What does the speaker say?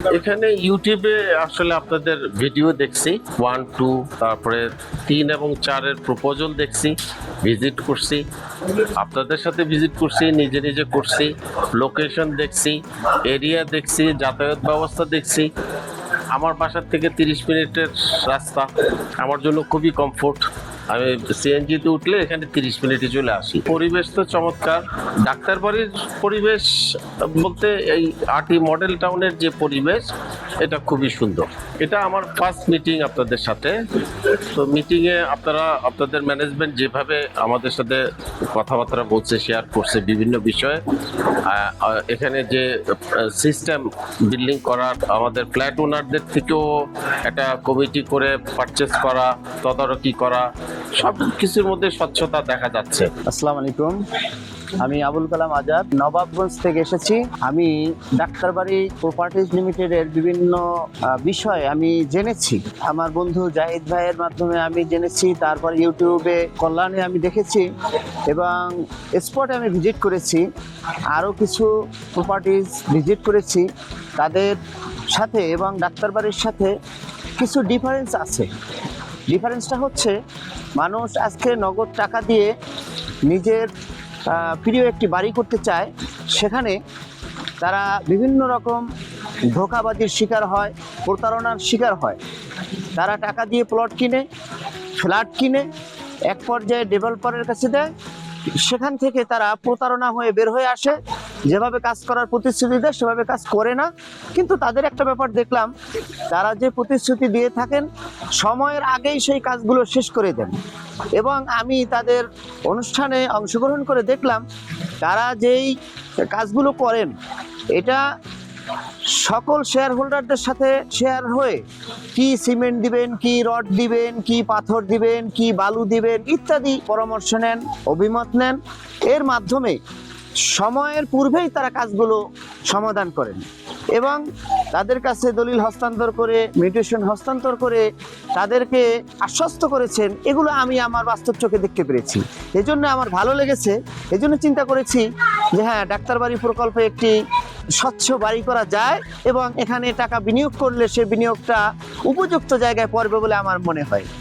এখানে ইউটিউবে আসলে আপনাদের ভিডিও দেখছি। ওয়ান টু তারপরে তিন এবং চারের প্রপোজাল দেখছি ভিজিট করছি। আপনাদের সাথে ভিজিট করছি, নিজে নিজে করছি। লোকেশন দেখছি এরিয়া দেখছি, যাতায়াত ব্যবস্থা দেখছি। আমার বাসার থেকে তিরিশ মিনিটের রাস্তা। আমার জন্য খুবই কমফোর্ট আমি সিএনজিতে উঠলে এখানে তিরিশ মিনিটে চলে আসি। পরিবেশ তো চমৎকার। ডাক্তার বাড়ির পরিবেশ বলতে এই আটি মডেল টাউনের যে পরিবেশ, এটা খুবই সুন্দর। এটা আমার ফার্স্ট মিটিং আপনাদের সাথে। তো মিটিংয়ে আপনারা, আপনাদের ম্যানেজমেন্ট যেভাবে আমাদের সাথে কথাবার্তা বলছে শেয়ার করছে বিভিন্ন বিষয়ে এখানে যে সিস্টেম বিল্ডিং করার, আমাদের ফ্ল্যাট ওনারদের থেকেও একটা কমিটি করে পারচেস করা, তদারকি করা সব কিছুর মধ্যে স্বচ্ছতা দেখা যাচ্ছে। আসসালামু আলাইকুম আমি আবুল কালাম আজাদ। নবাবগঞ্জ থেকে এসেছি। আমি ডাক্তারবাড়ি প্রপার্টিজ লিমিটেডের বিভিন্ন বিষয়ে আমি জেনেছি। আমার বন্ধু জাহিদ ভাইয়ের মাধ্যমে আমি জেনেছি। তারপর ইউটিউবে কল্যাণে আমি দেখেছি এবং স্পটে আমি ভিজিট করেছি। আরও কিছু প্রপার্টিজ ভিজিট করেছি। তাদের সাথে এবং ডাক্তারবাড়ির সাথে কিছু ডিফারেন্স আছে। ডিফারেন্সটা হচ্ছে, মানুষ আজকে নগদ টাকা দিয়ে নিজের প্রিয় একটি বাড়ি করতে চায়। সেখানে তারা বিভিন্ন রকম ধোকাবাজির শিকার হয়, প্রতারণার শিকার হয়। তারা টাকা দিয়ে প্লট কিনে ফ্ল্যাট কিনে, এক পর্যায়ে ডেভেলপারের কাছে দেয়। সেখান থেকে তারা প্রতারণা হয়ে বের হয়ে আসে। যেভাবে কাজ করার প্রতিশ্রুতি দেয়, সেভাবে কাজ করে না। কিন্তু তাদের একটা ব্যাপার দেখলাম, তারা যে প্রতিশ্রুতি দিয়ে থাকেন, সময়ের আগেই সেই কাজগুলো শেষ করে দেন। এবং আমি তাদের অনুষ্ঠানে অংশগ্রহণ করে দেখলাম, তারা যেই কাজগুলো করেন, এটা সকল শেয়ার হোল্ডারদের সাথে শেয়ার হয়ে কি সিমেন্ট দিবেন, কি রড দিবেন, কি পাথর দিবেন, কি বালু দিবেন ইত্যাদি পরামর্শ নেন, অভিমত নেন। এর মাধ্যমে সময়ের পূর্বেই তারা কাজগুলো সমাধান করেন এবং তাদের কাছে দলিল হস্তান্তর করে, মিউটেশন হস্তান্তর করে তাদেরকে আশ্বস্ত করেছেন, এগুলো আমি আমার বাস্তব চোখে দেখতে পেরেছি। এজন্য আমার ভালো লেগেছে, এজন্য চিন্তা করেছি যে হ্যাঁ ডাক্তারবাড়ি প্রকল্পে একটি স্বচ্ছ বাড়ি করা যায় এবং এখানে টাকা বিনিয়োগ করলে সে বিনিয়োগটা উপযুক্ত জায়গায় পড়বে বলে আমার মনে হয়।